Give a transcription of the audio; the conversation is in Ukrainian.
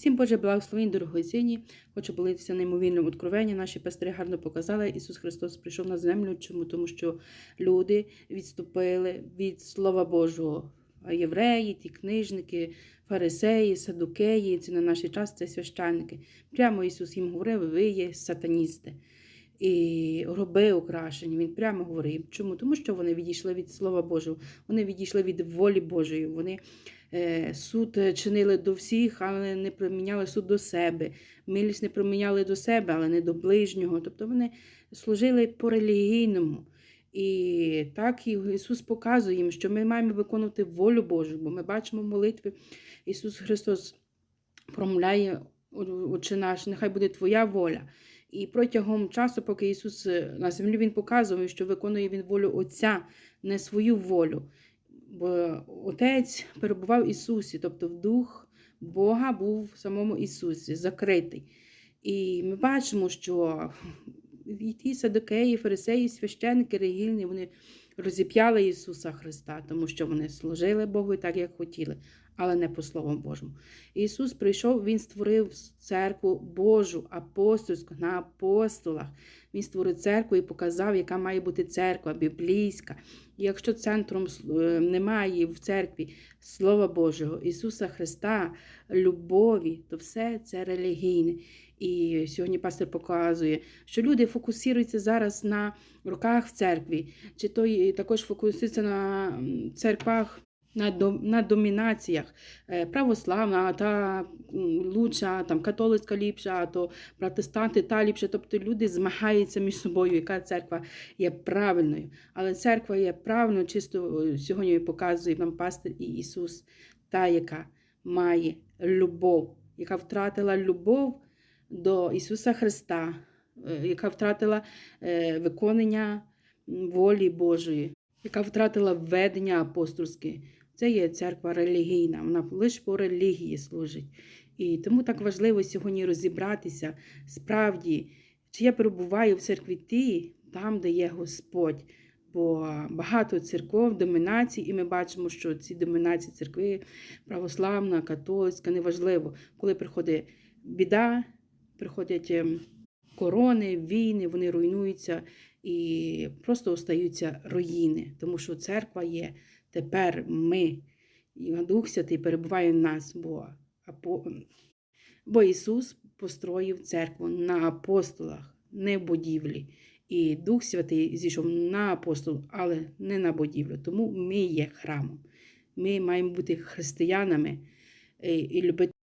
Всім Боже благословень, дорогоцінні. Хочу молитися неймовірним откровенням. Наші пастири гарно показали. Ісус Христос прийшов на землю. Чому? Тому що люди відступили від Слова Божого. А євреї, ті книжники, фарисеї, садукеї, це на наш час це священники. Прямо Ісус їм говорив, ви є сатаністи. І роби украшені. Він прямо говорив. Чому? Тому що вони відійшли від Слова Божого, вони відійшли від волі Божої. Вони суд чинили до всіх, але не приміняли суд до себе. Милість не приміняли до себе, але не до ближнього. Тобто вони служили по релігійному. І так Ісус показує їм, що ми маємо виконувати волю Божу, бо ми бачимо в молитві Ісус Христос промовляє Отче наш, нехай буде Твоя воля. І протягом часу, поки Ісус е, на землі Він показував, що виконує Він волю Отця, не свою волю. Отець перебував в Ісусі, тобто в дух Бога був в самому Ісусі, закритий. І ми бачимо, що ті садокеї, фарисеї, священники, релігійні, вони розіп'яли Ісуса Христа, тому що вони служили Богу так, як хотіли, але не по Слову Божому. Ісус прийшов, Він створив церкву Божу, апостольську, на апостолах. Він створив церкву і показав, яка має бути церква, біблійська. І якщо центром е, немає в церкві Слова Божого, Ісуса Христа, любові, то все це релігійне. І сьогодні пастор показує, що люди фокусуються зараз на руках в церкві, чи то також фокусуються на церквах. На, до, на домінаціях Е, православна та лучша, там католицька ліпша, то протестанти та ліпша. Тобто люди змагаються між собою, яка церква є правильною. Але церква є правильною, чисто е, сьогодні показує нам пастир і Ісус, та, яка має любов, яка втратила любов до Ісуса Христа, е, яка втратила виконання волі Божої, яка втратила введення апостольське. Це є церква релігійна, вона лише по релігії служить. І тому так важливо сьогодні розібратися справді, чи я перебуваю в церкві ті, там, де є Господь. Бо багато церков, домінацій, і ми бачимо, що ці домінації церкви православна, католицька, неважливо, коли приходить біда, приходять ем, корони, війни, вони руйнуються і просто остаються руїни, тому що церква є тепер ми, і Дух Святий перебуває в нас, бо, бо Ісус построїв церкву на апостолах, не в будівлі. І Дух Святий зійшов на апостол, але не на будівлю. Тому ми є храмом. Ми маємо бути християнами е, і любити.